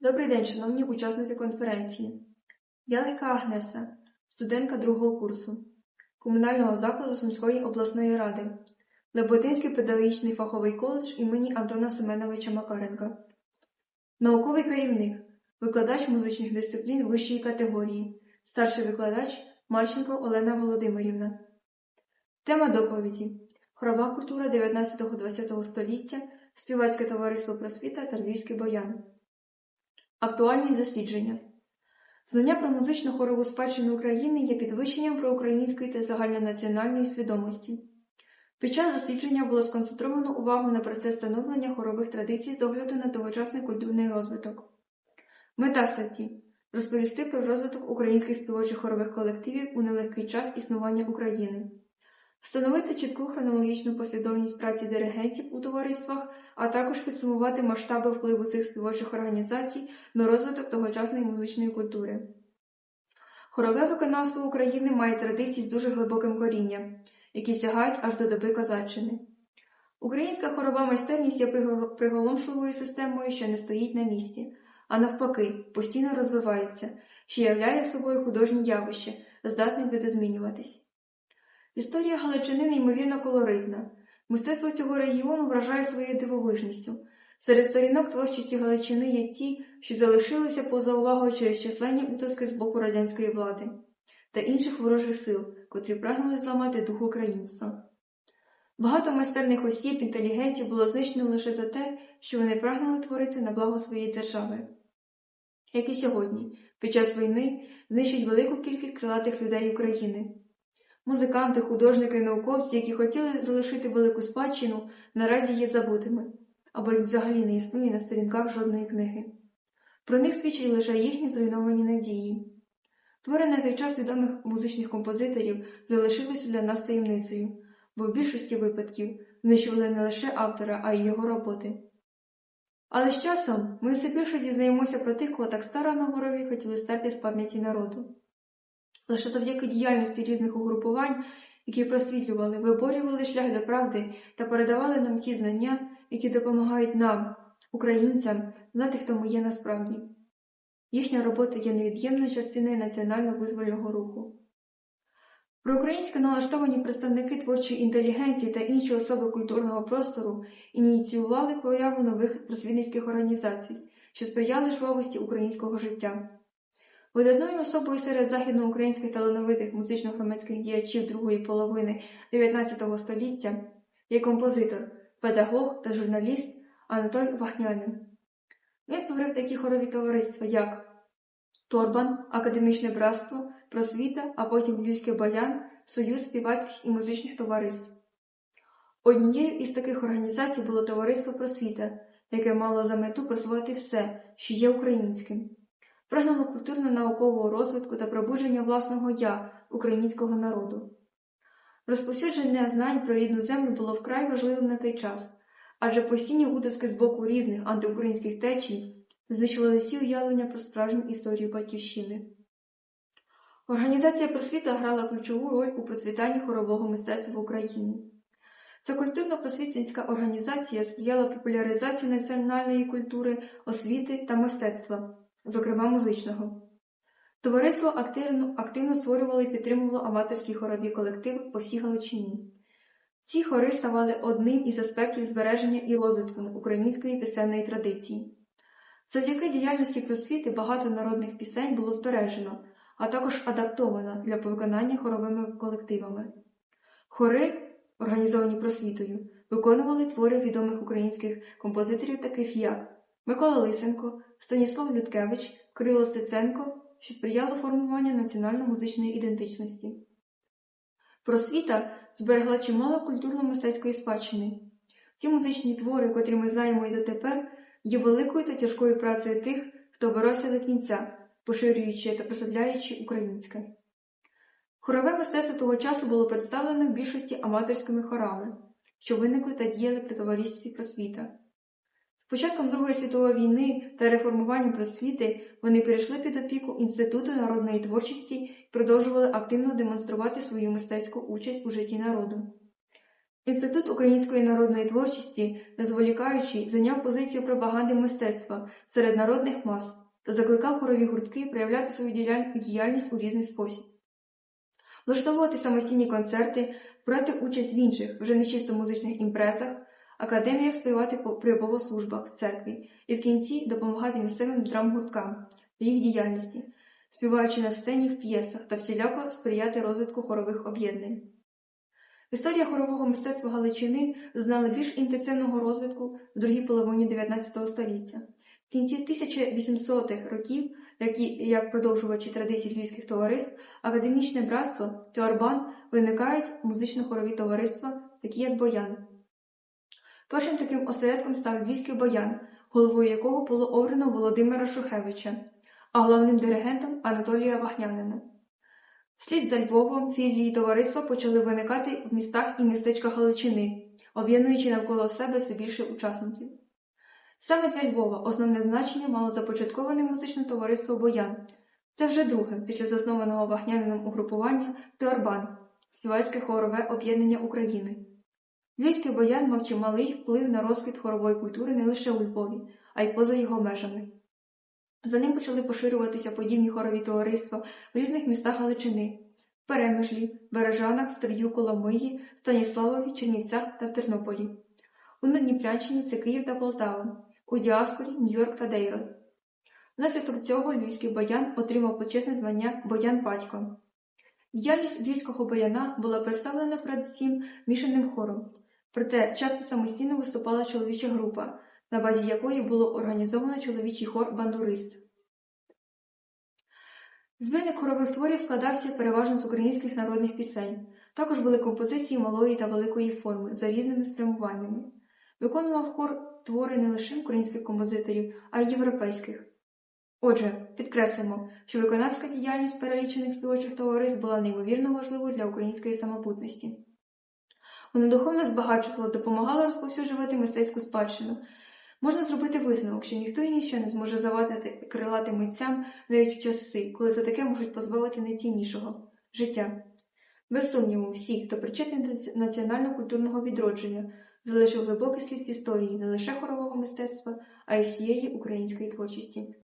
Добрий день, шановні учасники конференції. Я Легка Агнеса, студентка другого курсу комунального закладу Сумської обласної ради, Леботинський педагогічний фаховий коледж імені Антона Семеновича Макаренка, науковий керівник, викладач музичних дисциплін вищої категорії, старший викладач Марченко Олена Володимирівна. Тема доповіді Хорова культура 19-20 століття, співацьке товариство просвіта та львівський баян. Актуальні дослідження. Знання про музичну хорову спадщину України є підвищенням проукраїнської та загальнонаціональної свідомості. Під час дослідження було сконцентровано увагу на процес становлення хорових традицій з огляду на тогочасний культурний розвиток. Мета статті розповісти про розвиток українських співочих хорових колективів у нелегкий час існування України, встановити чітку хронологічну послідовність праці диригентів у товариствах, а також підсумувати масштаби впливу цих співочих організацій на розвиток тогочасної музичної культури. Хорове виконавство України має традиції з дуже глибоким корінням, які сягають аж до доби козаччини. Українська хорова майстерність є приголомшливою системою, що не стоїть на місці, а навпаки, постійно розвивається, що являє собою художнє явище, здатне видозмінюватись. Історія Галичини неймовірно колоритна. Мистецтво цього регіону вражає своєю дивовижністю. Серед сторінок творчості Галичини є ті, що залишилися поза увагою через численні утиски з боку радянської влади та інших ворожих сил, котрі прагнули зламати дух українства. Багато майстерних осіб, інтелігентів було знищено лише за те, що вони прагнули творити на благо своєї держави. Як і сьогодні, під час війни знищать велику кількість крилатих людей України. Музиканти, художники і науковці, які хотіли залишити велику спадщину, наразі є забутими, або їх взагалі не існує на сторінках жодної книги. Про них свідчать лише їхні зруйновані надії. Твори на той час відомих музичних композиторів залишилися для нас таємницею, бо в більшості випадків знищували не лише автора, а й його роботи. Але з часом ми все більше дізнаємося про тих, кого так старано вороги хотіли стерти з пам'яті народу. Лише завдяки діяльності різних угрупувань, які просвітлювали, виборювали шлях до правди та передавали нам ті знання, які допомагають нам, українцям, знати, хто ми є насправді. Їхня робота є невід'ємною частиною національно-визвольного руху. Проукраїнсько налаштовані представники творчої інтелігенції та інші особи культурного простору ініціювали появу нових просвітницьких організацій, що сприяли жвавості українського життя. Видатною особою серед західноукраїнських талановитих музично-громадських діячів другої половини XIX століття є композитор, педагог та журналіст Анатоль Вахнянин. Він створив такі хорові товариства, як Торбан, Академічне братство, Просвіта, а потім Львівський баян, Союз співацьких і музичних товариств. Однією із таких організацій було Товариство Просвіта, яке мало за мету просувати все, що є українським прагнуло культурно-наукового розвитку та пробудження власного я українського народу. Розповсюдження знань про рідну землю було вкрай важливим на той час, адже постійні утиски з боку різних антиукраїнських течій знищували всі уявлення про справжню історію Батьківщини. Організація просвіта грала ключову роль у процвітанні хорового мистецтва в Україні. Ця культурно-просвітницька організація сприяла популяризації національної культури, освіти та мистецтва зокрема музичного. Товариство активно, активно створювало і підтримувало аматорські хорові колективи по всій Галичині. Ці хори ставали одним із аспектів збереження і розвитку української пісенної традиції. Завдяки діяльності просвіти багато народних пісень було збережено, а також адаптовано для виконання хоровими колективами. Хори, організовані просвітою, виконували твори відомих українських композиторів, таких як Микола Лисенко, Станіслав Людкевич, Кирило Стеценко, що сприяло формуванню національно-музичної ідентичності. Просвіта зберегла чимало культурно-мистецької спадщини. Ці музичні твори, котрі ми знаємо і дотепер, є великою та тяжкою працею тих, хто боровся до кінця, поширюючи та прославляючи українське. Хорове мистецтво того часу було представлено в більшості аматорськими хорами, що виникли та діяли при товаристві просвіта. Початком Другої світової війни та реформуванням просвіти вони перейшли під опіку Інституту народної творчості і продовжували активно демонструвати свою мистецьку участь у житті народу. Інститут української народної творчості, не зволікаючи, зайняв позицію пропаганди мистецтва серед народних мас та закликав хорові гуртки проявляти свою діяльність у різний спосіб. Влаштовувати самостійні концерти, брати участь в інших, вже не чисто музичних імпрезах, академіях співати по- при богослужбах в церкві і в кінці допомагати місцевим драмгурткам в їх діяльності, співаючи на сцені в п'єсах та всіляко сприяти розвитку хорових об'єднань. Історія хорового мистецтва Галичини знала більш інтенсивного розвитку в другій половині 19 століття. В кінці 1800-х років, як, і, як продовжувачі традицій львівських товариств, академічне братство Теорбан виникають музично-хорові товариства, такі як Боян. Першим таким осередком став Львівський Боян, головою якого було обрано Володимира Шухевича, а головним диригентом Анатолія Вахнянина. Вслід за Львовом філії товариства почали виникати в містах і містечках Галичини, об'єднуючи навколо себе все більше учасників. Саме для Львова основне значення мало започатковане музичне товариство Боян. Це вже друге, після заснованого Вахнянином угрупування Теорбан, співацьке хорове об'єднання України. Львівський боян мав чималий вплив на розквіт хорової культури не лише у Львові, а й поза його межами. За ним почали поширюватися подібні хорові товариства в різних містах Галичини – Перемишлі, Бережанах, Стрию, Коломиї, Станіславові, Чернівцях та Тернополі. У Надніпрянщині це Київ та Полтава, у діаспорі Нью-Йорк та Дейрот. Внаслідок цього львівський боян отримав почесне звання Боян Батько. Діяльність львівського бояна була представлена передусім мішаним хором, проте часто самостійно виступала чоловіча група, на базі якої було організовано чоловічий хор бандурист. Збірник хорових творів складався переважно з українських народних пісень. Також були композиції малої та великої форми за різними спрямуваннями. Виконував хор твори не лише українських композиторів, а й європейських. Отже, підкреслимо, що виконавська діяльність перелічених співочих товариств була неймовірно важливою для української самобутності. Вона духовно збагачувала, допомагала розповсюджувати мистецьку спадщину. Можна зробити висновок, що ніхто і ніщо не зможе завадити крилатим митцям навіть в часи, коли за таке можуть позбавити найціннішого життя. Без сумніву, всі, хто причетний до національно-культурного відродження, залишив глибокий слід в історії не лише хорового мистецтва, а й всієї української творчості.